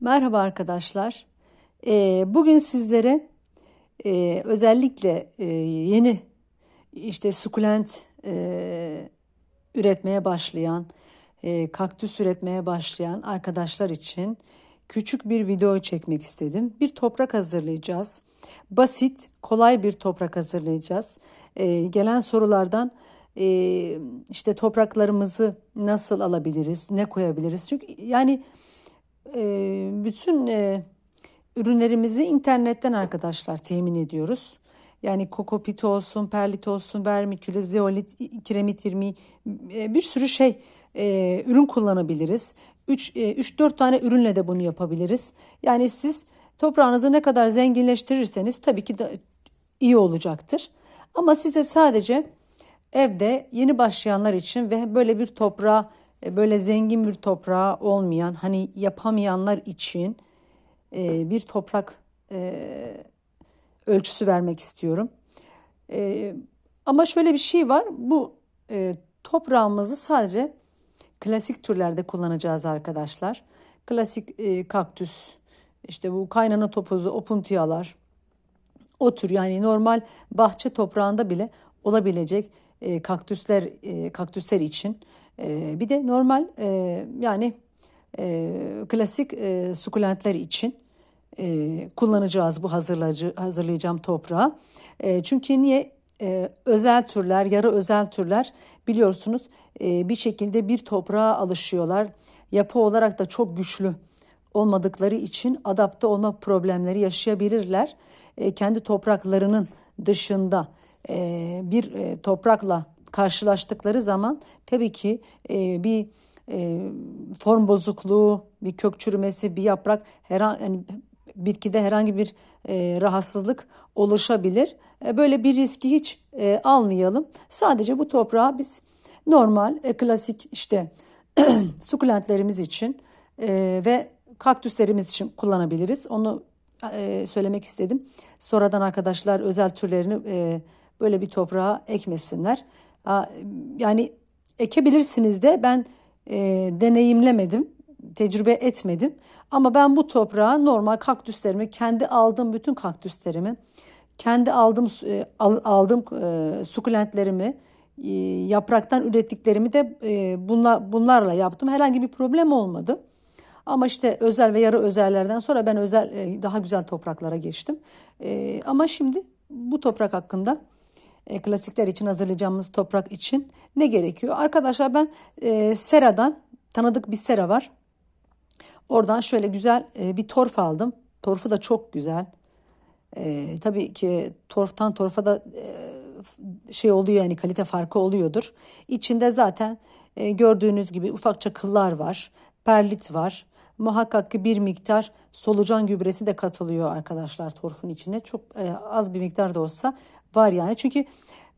Merhaba arkadaşlar. Ee, bugün sizlere e, özellikle e, yeni işte sukulent e, üretmeye başlayan, kaktüs üretmeye başlayan arkadaşlar için küçük bir video çekmek istedim. Bir toprak hazırlayacağız. Basit, kolay bir toprak hazırlayacağız. Gelen sorulardan işte topraklarımızı nasıl alabiliriz, ne koyabiliriz? Çünkü yani bütün e, ürünlerimizi internetten arkadaşlar temin ediyoruz. Yani kokopit olsun, perlit olsun, vermikülü, zeolit, kiremit irmi e, bir sürü şey e, ürün kullanabiliriz. 3-4 tane ürünle de bunu yapabiliriz. Yani siz toprağınızı ne kadar zenginleştirirseniz tabii ki de iyi olacaktır. Ama size sadece evde yeni başlayanlar için ve böyle bir toprağa e, böyle zengin bir toprağı olmayan hani yapamayanlar için e, bir toprak e, ölçüsü vermek istiyorum. Ama şöyle bir şey var bu toprağımızı sadece klasik türlerde kullanacağız arkadaşlar. Klasik kaktüs işte bu kaynana topuzu opuntiyalar o tür yani normal bahçe toprağında bile olabilecek kaktüsler kaktüsler için e, bir de normal e, yani e, klasik e, sukulentler için kullanacağız bu hazırlayıcı, hazırlayacağım toprağı. Çünkü niye? Özel türler, yarı özel türler biliyorsunuz bir şekilde bir toprağa alışıyorlar. Yapı olarak da çok güçlü olmadıkları için adapte olma problemleri yaşayabilirler. Kendi topraklarının dışında bir toprakla karşılaştıkları zaman tabii ki e, bir e, form bozukluğu, bir kök çürümesi, bir yaprak herhangi yani bitkide herhangi bir e, rahatsızlık oluşabilir. E, böyle bir riski hiç e, almayalım. Sadece bu toprağı biz normal, e, klasik işte sukulentlerimiz için e, ve kaktüslerimiz için kullanabiliriz. Onu e, söylemek istedim. Sonradan arkadaşlar özel türlerini e, böyle bir toprağa ekmesinler. Yani ekebilirsiniz de ben e, deneyimlemedim, tecrübe etmedim. Ama ben bu toprağa normal kaktüslerimi, kendi aldığım bütün kaktüslerimi, kendi aldığım e, aldığım e, sukulentlerimi, e, yapraktan ürettiklerimi de e, bunla, bunlarla yaptım. Herhangi bir problem olmadı. Ama işte özel ve yarı özellerden sonra ben özel e, daha güzel topraklara geçtim. E, ama şimdi bu toprak hakkında e, klasikler için hazırlayacağımız toprak için ne gerekiyor? Arkadaşlar ben e, Sera'dan tanıdık bir Sera var. Oradan şöyle güzel e, bir torf aldım. Torfu da çok güzel. E, tabii ki torftan torfa da e, şey oluyor yani kalite farkı oluyordur. İçinde zaten e, gördüğünüz gibi ufakça kıllar var. Perlit var. Muhakkak ki bir miktar solucan gübresi de katılıyor arkadaşlar torfun içine. Çok e, az bir miktar da olsa var yani. Çünkü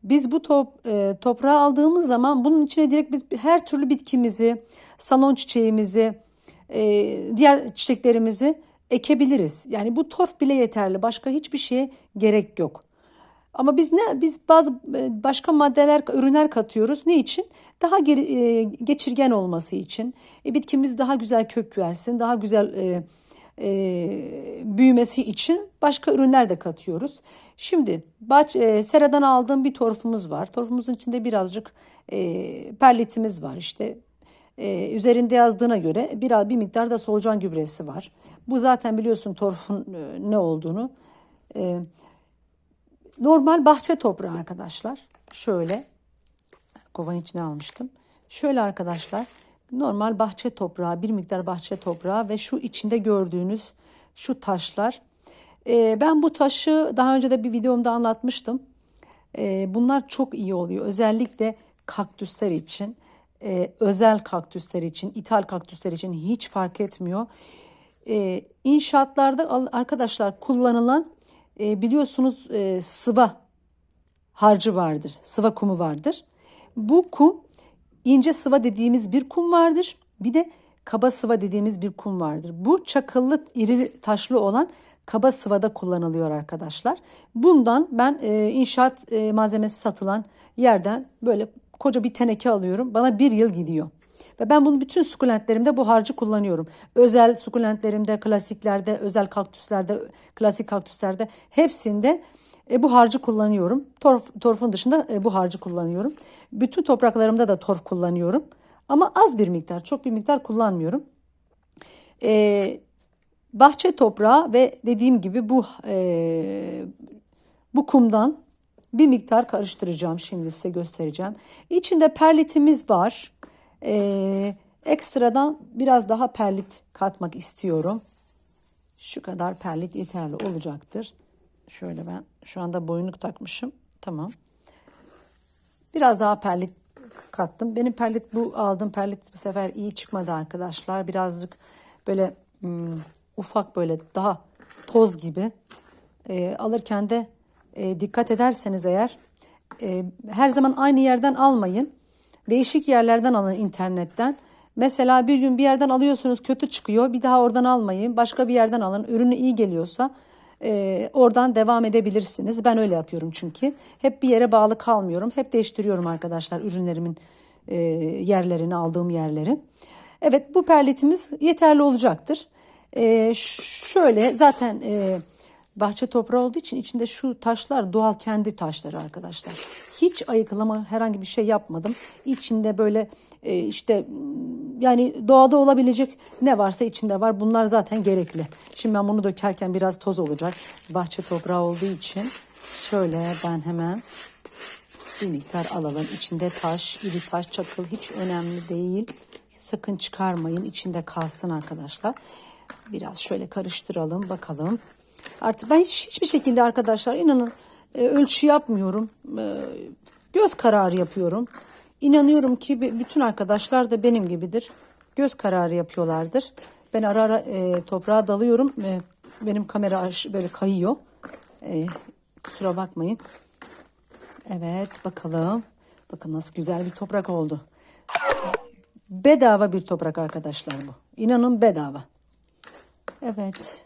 biz bu top, e, toprağı aldığımız zaman bunun içine direkt biz her türlü bitkimizi, salon çiçeğimizi, e, diğer çiçeklerimizi ekebiliriz. Yani bu torf bile yeterli. Başka hiçbir şeye gerek yok. Ama biz ne biz bazı e, başka maddeler, ürünler katıyoruz. Ne için? Daha geri, e, geçirgen olması için. E, bitkimiz daha güzel kök versin, daha güzel e, e, büyümesi için başka ürünler de katıyoruz. Şimdi baş, e, seradan aldığım bir torfumuz var. Torfumuzun içinde birazcık e, perlitimiz var işte. E, üzerinde yazdığına göre bir, bir miktar da solucan gübresi var. Bu zaten biliyorsun torfun e, ne olduğunu. E, normal bahçe toprağı arkadaşlar. Şöyle kovanın içine almıştım. Şöyle arkadaşlar normal bahçe toprağı, bir miktar bahçe toprağı ve şu içinde gördüğünüz şu taşlar. Ee, ben bu taşı daha önce de bir videomda anlatmıştım. Ee, bunlar çok iyi oluyor. Özellikle kaktüsler için, e, özel kaktüsler için, ithal kaktüsler için hiç fark etmiyor. Ee, inşaatlarda arkadaşlar kullanılan e, biliyorsunuz e, sıva harcı vardır, sıva kumu vardır. Bu kum ince sıva dediğimiz bir kum vardır. Bir de kaba sıva dediğimiz bir kum vardır. Bu çakıllı iri taşlı olan kaba sıvada kullanılıyor arkadaşlar. Bundan ben e, inşaat e, malzemesi satılan yerden böyle koca bir teneke alıyorum. Bana bir yıl gidiyor. Ve ben bunu bütün sukulentlerimde bu harcı kullanıyorum. Özel sukulentlerimde, klasiklerde, özel kaktüslerde, klasik kaktüslerde hepsinde e, bu harcı kullanıyorum. Torf, torfun dışında e, bu harcı kullanıyorum. Bütün topraklarımda da torf kullanıyorum. Ama az bir miktar, çok bir miktar kullanmıyorum. E, bahçe toprağı ve dediğim gibi bu e, bu kumdan bir miktar karıştıracağım. Şimdi size göstereceğim. İçinde perlitimiz var. E, ekstradan biraz daha perlit katmak istiyorum. Şu kadar perlit yeterli olacaktır. Şöyle ben şu anda boyunluk takmışım. Tamam. Biraz daha perlit kattım. Benim perlit bu aldığım perlit bu sefer iyi çıkmadı arkadaşlar. Birazcık böyle hmm, ufak böyle daha toz gibi. E, alırken de e, dikkat ederseniz eğer e, her zaman aynı yerden almayın. Değişik yerlerden alın internetten. Mesela bir gün bir yerden alıyorsunuz kötü çıkıyor. Bir daha oradan almayın. Başka bir yerden alın. Ürünü iyi geliyorsa e, oradan devam edebilirsiniz. Ben öyle yapıyorum çünkü. Hep bir yere bağlı kalmıyorum. Hep değiştiriyorum arkadaşlar ürünlerimin e, yerlerini, aldığım yerleri. Evet bu perlitimiz yeterli olacaktır. E, şöyle zaten e, bahçe toprağı olduğu için içinde şu taşlar doğal kendi taşları arkadaşlar. Hiç ayıklama herhangi bir şey yapmadım. İçinde böyle e, işte yani doğada olabilecek ne varsa içinde var. Bunlar zaten gerekli. Şimdi ben bunu dökerken biraz toz olacak. Bahçe toprağı olduğu için şöyle ben hemen bir miktar alalım. İçinde taş, iri taş, çakıl hiç önemli değil. Sakın çıkarmayın. İçinde kalsın arkadaşlar. Biraz şöyle karıştıralım bakalım. Artık ben hiç, hiçbir şekilde arkadaşlar inanın e, ölçü yapmıyorum. E, göz kararı yapıyorum. İnanıyorum ki bütün arkadaşlar da benim gibidir. Göz kararı yapıyorlardır. Ben ara ara e, toprağa dalıyorum. E, benim kamera böyle kayıyor. E, kusura bakmayın. Evet bakalım. Bakın nasıl güzel bir toprak oldu. Bedava bir toprak arkadaşlar bu. İnanın bedava. Evet.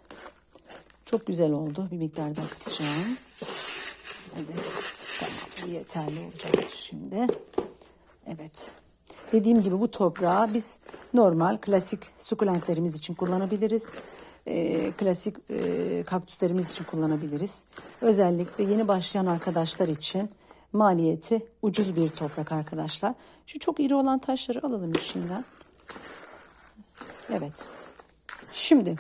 Çok güzel oldu. Bir miktar daha katacağım. Evet. Tamam. Yeterli olacak şimdi. Evet. Dediğim gibi bu toprağı biz normal klasik sukulentlerimiz için kullanabiliriz. E, klasik e, kaktüslerimiz için kullanabiliriz. Özellikle yeni başlayan arkadaşlar için maliyeti ucuz bir toprak arkadaşlar. Şu çok iri olan taşları alalım içinden. Evet. Şimdi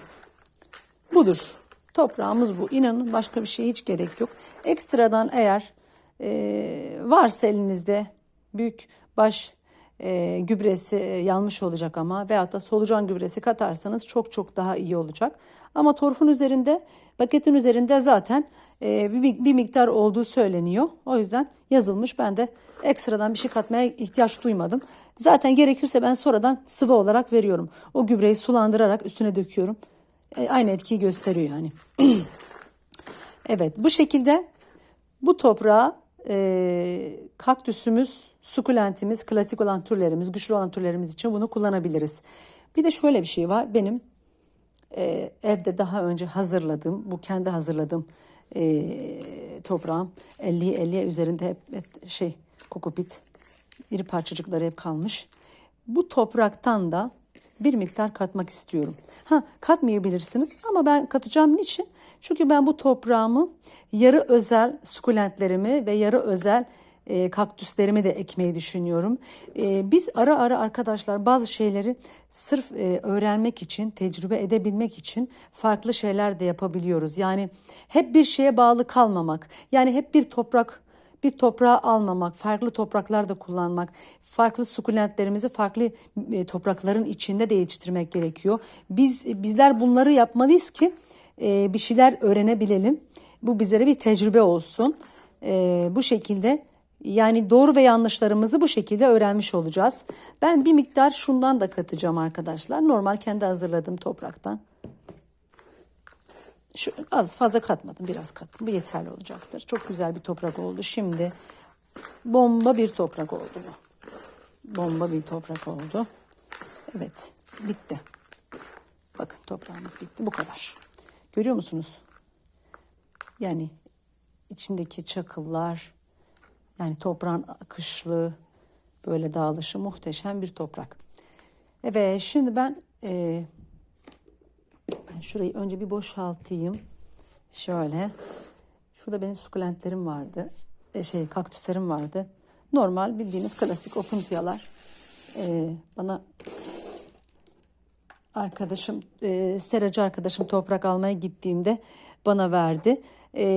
budur. Toprağımız bu. İnanın başka bir şeye hiç gerek yok. Ekstradan eğer e, varsa elinizde büyük baş e, gübresi e, olacak ama veyahut da solucan gübresi katarsanız çok çok daha iyi olacak. Ama torfun üzerinde paketin üzerinde zaten e, bir, bir miktar olduğu söyleniyor. O yüzden yazılmış. Ben de ekstradan bir şey katmaya ihtiyaç duymadım. Zaten gerekirse ben sonradan sıvı olarak veriyorum. O gübreyi sulandırarak üstüne döküyorum. E, aynı etkiyi gösteriyor yani. evet bu şekilde bu toprağa e, kaktüsümüz, sukulentimiz, klasik olan türlerimiz, güçlü olan türlerimiz için bunu kullanabiliriz. Bir de şöyle bir şey var. Benim e, evde daha önce hazırladığım, bu kendi hazırladığım e, toprağım 50 50 üzerinde hep, hep şey kokopit iri parçacıkları hep kalmış. Bu topraktan da bir miktar katmak istiyorum. Ha katmayabilirsiniz ama ben katacağım niçin? Çünkü ben bu toprağımı yarı özel sukulentlerimi ve yarı özel e, kaktüslerimi de ekmeyi düşünüyorum. E, biz ara ara arkadaşlar bazı şeyleri sırf e, öğrenmek için, tecrübe edebilmek için farklı şeyler de yapabiliyoruz. Yani hep bir şeye bağlı kalmamak. Yani hep bir toprak bir toprağı almamak, farklı topraklar da kullanmak, farklı sukulentlerimizi farklı e, toprakların içinde de yetiştirmek gerekiyor. Biz bizler bunları yapmalıyız ki e, bir şeyler öğrenebilelim. Bu bizlere bir tecrübe olsun. E, bu şekilde yani doğru ve yanlışlarımızı bu şekilde öğrenmiş olacağız. Ben bir miktar şundan da katacağım arkadaşlar. Normal kendi hazırladığım topraktan. Şu az fazla katmadım, biraz kattım. Bu yeterli olacaktır. Çok güzel bir toprak oldu. Şimdi bomba bir toprak oldu bu. Bomba bir toprak oldu. Evet, bitti. Bakın toprağımız bitti. Bu kadar. Görüyor musunuz? Yani içindeki çakıllar, yani toprağın akışlı, böyle dağılışı muhteşem bir toprak. Evet şimdi ben e, şurayı önce bir boşaltayım. Şöyle. Şurada benim sukulentlerim vardı. E, şey kaktüslerim vardı. Normal bildiğiniz klasik opuntiyalar. E, bana arkadaşım, e, seracı arkadaşım toprak almaya gittiğimde bana verdi. E,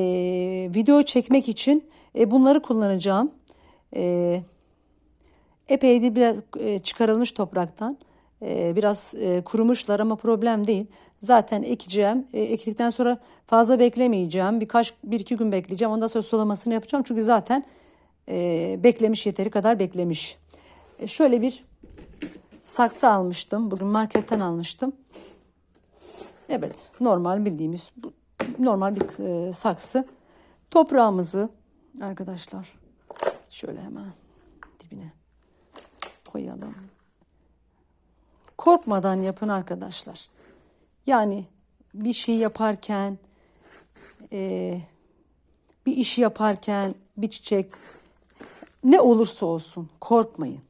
video çekmek için e, bunları kullanacağım. E, epey de biraz e, çıkarılmış topraktan. E, biraz e, kurumuşlar ama problem değil. Zaten ekeceğim. E, ektikten sonra fazla beklemeyeceğim. Birkaç, bir iki gün bekleyeceğim. Ondan sonra sulamasını yapacağım. Çünkü zaten e, beklemiş yeteri kadar beklemiş. E, şöyle bir saksı almıştım. Bugün marketten almıştım. Evet normal bildiğimiz normal bir e, saksı. Toprağımızı arkadaşlar şöyle hemen dibine koyalım. Korkmadan yapın arkadaşlar. Yani bir şey yaparken, e, bir işi yaparken, bir çiçek ne olursa olsun korkmayın.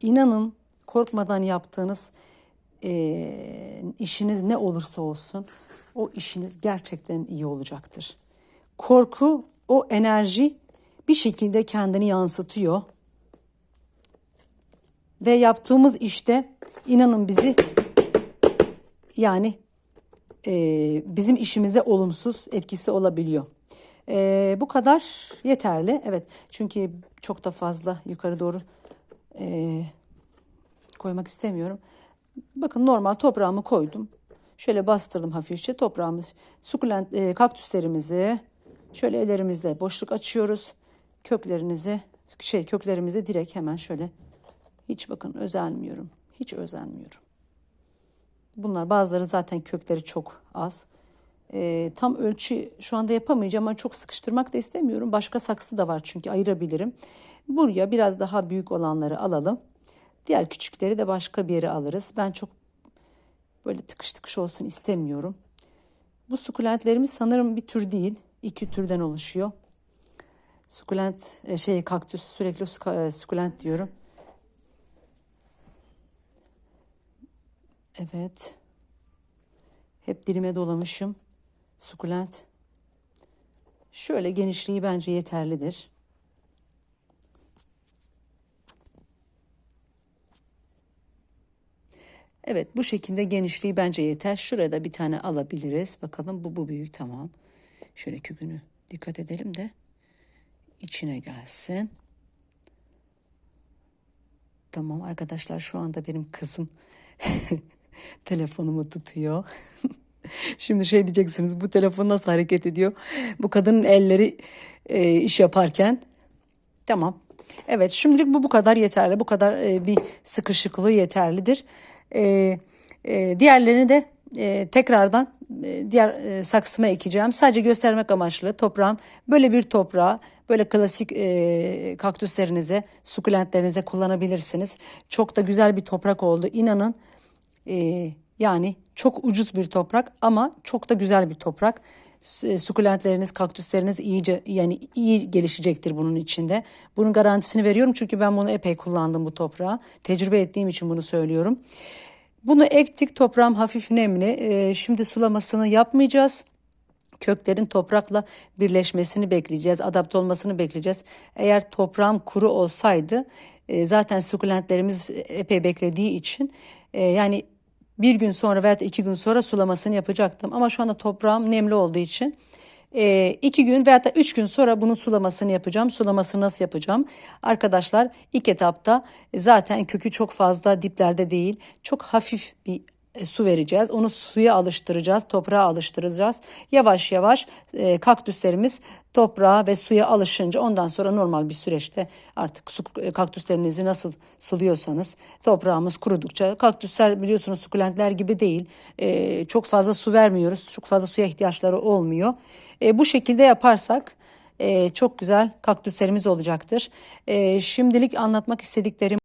İnanın korkmadan yaptığınız e, işiniz ne olursa olsun o işiniz gerçekten iyi olacaktır. Korku o enerji bir şekilde kendini yansıtıyor ve yaptığımız işte inanın bizi yani e, bizim işimize olumsuz etkisi olabiliyor. E, bu kadar yeterli. Evet çünkü çok da fazla yukarı doğru e, koymak istemiyorum. Bakın normal toprağımı koydum. Şöyle bastırdım hafifçe toprağımız. Sukulent e, kaktüslerimizi şöyle ellerimizle boşluk açıyoruz. Köklerinizi şey köklerimizi direkt hemen şöyle hiç bakın özenmiyorum. Hiç özenmiyorum. Bunlar bazıları zaten kökleri çok az. Ee, tam ölçü şu anda yapamayacağım ama çok sıkıştırmak da istemiyorum. Başka saksı da var çünkü ayırabilirim. Buraya biraz daha büyük olanları alalım. Diğer küçükleri de başka bir yere alırız. Ben çok böyle tıkış tıkış olsun istemiyorum. Bu sukulentlerimiz sanırım bir tür değil. iki türden oluşuyor. Sukulent e, şey kaktüs sürekli e, sukulent diyorum. Evet. Hep dilime dolamışım. Sukulent. Şöyle genişliği bence yeterlidir. Evet bu şekilde genişliği bence yeter. Şurada bir tane alabiliriz. Bakalım bu bu büyük tamam. Şöyle kökünü dikkat edelim de içine gelsin. Tamam arkadaşlar şu anda benim kızım telefonumu tutuyor. Şimdi şey diyeceksiniz bu telefon nasıl hareket ediyor? Bu kadının elleri e, iş yaparken. Tamam. Evet şimdilik bu bu kadar yeterli. Bu kadar e, bir sıkışıklığı yeterlidir. E, e, diğerlerini de e, tekrardan e, diğer e, saksıma ekeceğim. Sadece göstermek amaçlı toprağım böyle bir toprağı böyle klasik e, kaktüslerinize, sukulentlerinize kullanabilirsiniz. Çok da güzel bir toprak oldu. İnanın e, yani çok ucuz bir toprak ama çok da güzel bir toprak. S- Sukulentleriniz, kaktüsleriniz iyice yani iyi gelişecektir bunun içinde. Bunun garantisini veriyorum çünkü ben bunu epey kullandım bu toprağı. Tecrübe ettiğim için bunu söylüyorum. Bunu ektik toprağım hafif nemli. Ee, şimdi sulamasını yapmayacağız. Köklerin toprakla birleşmesini bekleyeceğiz, adapte olmasını bekleyeceğiz. Eğer toprağım kuru olsaydı e, zaten sukulentlerimiz epey beklediği için e, yani bir gün sonra veya iki gün sonra sulamasını yapacaktım. Ama şu anda toprağım nemli olduğu için e, iki gün veya da üç gün sonra bunun sulamasını yapacağım. Sulamasını nasıl yapacağım? Arkadaşlar ilk etapta zaten kökü çok fazla diplerde değil. Çok hafif bir su vereceğiz. Onu suya alıştıracağız, toprağa alıştıracağız. Yavaş yavaş e, kaktüslerimiz toprağa ve suya alışınca ondan sonra normal bir süreçte artık su, e, kaktüslerinizi nasıl suluyorsanız toprağımız kurudukça kaktüsler biliyorsunuz sukulentler gibi değil. E, çok fazla su vermiyoruz. Çok fazla suya ihtiyaçları olmuyor. E, bu şekilde yaparsak e, çok güzel kaktüslerimiz olacaktır. E, şimdilik anlatmak istediklerim